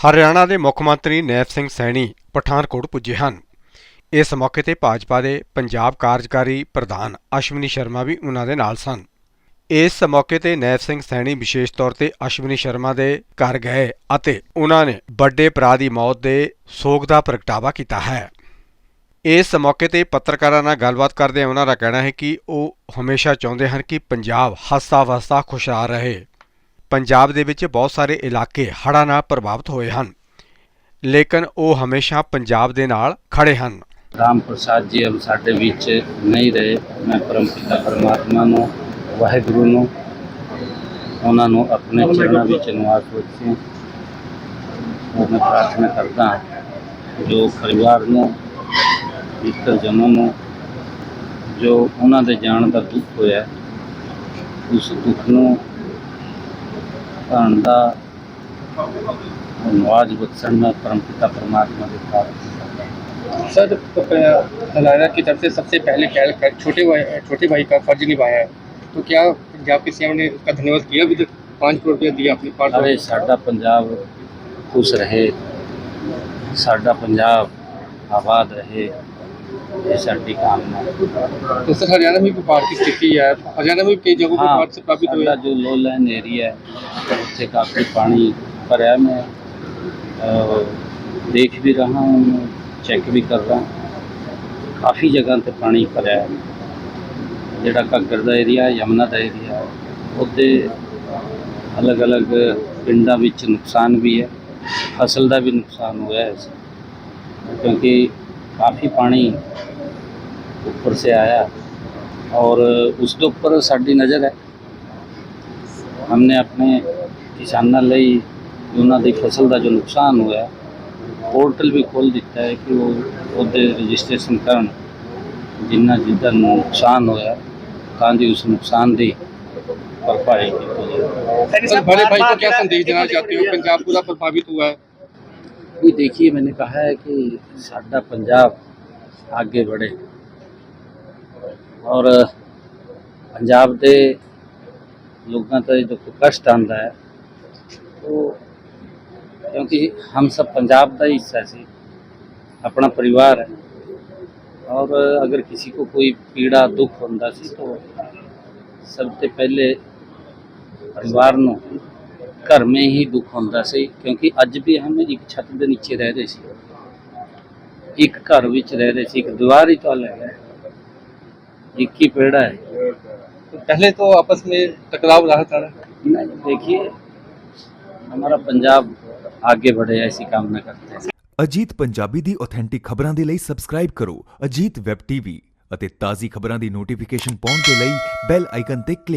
ਹਰਿਆਣਾ ਦੇ ਮੁੱਖ ਮੰਤਰੀ ਨੈਬ ਸਿੰਘ ਸੈਣੀ ਪਠਾਨਕੋਟ ਪੁੱਜੇ ਹਨ। ਇਸ ਮੌਕੇ ਤੇ ਭਾਜਪਾ ਦੇ ਪੰਜਾਬ ਕਾਰਜਕਾਰੀ ਪ੍ਰਧਾਨ ਅਸ਼ਵਨੀ ਸ਼ਰਮਾ ਵੀ ਉਹਨਾਂ ਦੇ ਨਾਲ ਸਨ। ਇਸ ਮੌਕੇ ਤੇ ਨੈਬ ਸਿੰਘ ਸੈਣੀ ਵਿਸ਼ੇਸ਼ ਤੌਰ ਤੇ ਅਸ਼ਵਨੀ ਸ਼ਰਮਾ ਦੇ ਘਰ ਗਏ ਅਤੇ ਉਹਨਾਂ ਨੇ ਵੱਡੇ ਭਰਾ ਦੀ ਮੌਤ ਦੇ ਸੋਗ ਦਾ ਪ੍ਰਗਟਾਵਾ ਕੀਤਾ ਹੈ। ਇਸ ਮੌਕੇ ਤੇ ਪੱਤਰਕਾਰਾਂ ਨਾਲ ਗੱਲਬਾਤ ਕਰਦੇ ਉਹਨਾਂ ਦਾ ਕਹਿਣਾ ਹੈ ਕਿ ਉਹ ਹਮੇਸ਼ਾ ਚਾਹੁੰਦੇ ਹਨ ਕਿ ਪੰਜਾਬ ਹੱਸਦਾ ਵਸਦਾ ਖੁਸ਼ਹਾਲ ਰਹੇ। ਪੰਜਾਬ ਦੇ ਵਿੱਚ ਬਹੁਤ ਸਾਰੇ ਇਲਾਕੇ ਹੜ੍ਹਾਂ ਨਾਲ ਪ੍ਰਭਾਵਿਤ ਹੋਏ ਹਨ। ਲੇਕਿਨ ਉਹ ਹਮੇਸ਼ਾ ਪੰਜਾਬ ਦੇ ਨਾਲ ਖੜੇ ਹਨ। ਰਾਮ ਪ੍ਰਸਾਦ ਜੀ ਅਬ ਸਾਡੇ ਵਿੱਚ ਨਹੀਂ ਰਹੇ। ਮੈਂ ਪਰਮ ਪਿਤਾ ਪਰਮਾਤਮਾ ਨੂੰ, ਵਾਹਿਗੁਰੂ ਨੂੰ, ਉਹਨਾਂ ਨੂੰ ਆਪਣੇ ਚਰਨਾਂ ਵਿੱਚ ਨਿਵਾਸ ਬਖਸ਼ੇ ਉਹ ਮੈਂ ਪ੍ਰਾਰਥਨਾ ਕਰਦਾ ਹਾਂ ਜੋ ਪਰਿਵਾਰ ਨੂੰ ਮਿੱਤਰ ਜਨਮ ਨੂੰ, ਜੋ ਉਹਨਾਂ ਦੇ ਜਾਣ ਦਾ ਦੁੱਖ ਹੋਇਆ, ਉਸ ਦੁੱਖ ਨੂੰ ਧਾਰਨ ਦਾ ਨਵਾਜ ਬਖਸ਼ਣ ਮੈਂ ਪਰਮ ਪਿਤਾ ਪਰਮਾਤਮਾ ਦੇ ਪ੍ਰਾਰਥਨਾ ਕਰਦਾ ਹਾਂ सर हरियाणा की तरफ से सबसे पहले पहल कर छोटे भाई छोटे भाई का फर्ज निभाया है तो क्या पंजाब के सीएम ने उसका धन्यवाद किया अभी तक पाँच करोड़ रुपया दिया अपनी पार्ट ਅਰੇ ਸਾਡਾ ਪੰਜਾਬ ਖੁਸ਼ ਰਹੇ ਸਾਡਾ ਪੰਜਾਬ ਆਬਾਦ ਰਹੇ ਇਹ ਸਾਡੀ ਕਾਮਨਾ ਹੈ। तो सर हरियाणा में भी बाढ़ की स्थिति है हरियाणा में भी कई जगहों पर ਹਾਂ बाढ़ से प्रभावित हुए ਸਾਡਾ ਜੋ ਲੋ ਲਾਈਨ ਏਰੀਆ ਹੈ ਉੱਥੇ ਕਾਫੀ ਪਾਣੀ ਭਰਿਆ ਮੈਂ ਅਹ, ਦੇਖ ਵੀ ਰਹਾ ਹੂੰ ਚੈੱਕ ਵੀ ਕਰ ਰਹਾ ਕਾਫੀ ਜਗ੍ਹਾ ਤੇ ਪਾਣੀ ਭਰਿਆ ਹੈ ਜਿਹੜਾ ਘੱਗਰ ਦਾ ਏਰੀਆ ਹੈ ਯਮਨਾ ਦਾ ਏਰੀਆ ਹੈ ਉਹਦੇ ਅਲੱਗ-ਅਲੱਗ ਪਿੰਡਾਂ ਵਿੱਚ ਨੁਕਸਾਨ ਵੀ ਹੈ ਫਸਲ ਦਾ ਵੀ ਨੁਕਸਾਨ ਹੋਇਆ ਹੈ क्योंकि काफ़ी पानी ऊपर से आया और उसके ऊपर साड़ी नज़र है हमने अपने किसानों ਲਈ ਉਹਨਾਂ ਦੀ ਫਸਲ ਦਾ ਜੋ ਨੁਕਸਾਨ ਹੋਇਆ ਪੋਰਟਲ ਵੀ ਖੋਲ ਦਿੱਤਾ ਹੈ ਕਿ ਉਹ ਉਹਦੇ ਰਜਿਸਟ੍ਰੇਸ਼ਨ ਕਰਨ ਜਿੰਨਾ ਜਿੱਦਾਂ ਨੁਕਸਾਨ ਹੋਇਆ ਤਾਂ ਦੀ ਉਸ ਨੁਕਸਾਨ ਦੀ ਭਰਪਾਈ ਕੀਤੀ ਜਾਵੇ सर बड़े भाई को क्या संदेश देना चाहते हो पंजाब पूरा प्रभावित हुआ है भी देखिए मैंने कहा है कि साडा पंजाब आगे बढ़े और पंजाब ਦੇ ਲੋਕਾਂ ਤੇ ਜੋ ਕਸ਼ਟ ਆਂਦਾ ਹੈ ਉਹ ਕਿਉਂਕਿ हम सब पंजाब ਦਾ ਹੀ ਹਿੱਸਾ ਸੀ अपना परिवार है और अगर किसी को कोई पीड़ा दुख ਹੁੰਦਾ ਸੀ तो सबसे पहले परिवार ਨੂੰ ਘਰ ਮੇ ਹੀ ਦੁੱਖ ਹੁੰਦਾ ਸੀ ਕਿਉਂਕਿ ਅੱਜ ਵੀ ਹਮ ਇੱਕ ਛੱਤ ਦੇ ਨੀਚੇ ਰਹਿ ਰਹੇ ਸੀ ਇੱਕ ਘਰ ਵਿੱਚ ਰਹਿ ਰਹੇ ਸੀ ਇੱਕ ਦੀਵਾਰ ਹੀ ਤਾਂ ਲੈ ਗਏ ਇੱਕ ਹੀ पेड़ा है तो पहले तो आपस में टकराव रहा था नहीं, देखिए हमारा पंजाब आगे बढ़े ऐसी कामना करते हैं ਅਜੀਤ ਪੰਜਾਬੀ ਦੀ ਆਥੈਂਟਿਕ ਖਬਰਾਂ ਦੇ ਲਈ ਸਬਸਕ੍ਰਾਈਬ ਕਰੋ ਅਜੀਤ ਵੈਬ ਟੀਵੀ ਅਤੇ ਤਾਜ਼ੀ ਖਬਰਾਂ ਦੀ ਨੋਟੀਫਿਕੇਸ਼ਨ ਪਾਉਣ ਦੇ ਲਈ ਬੈਲ ਆਈਕਨ ਤੇ ਕਲਿੱਕ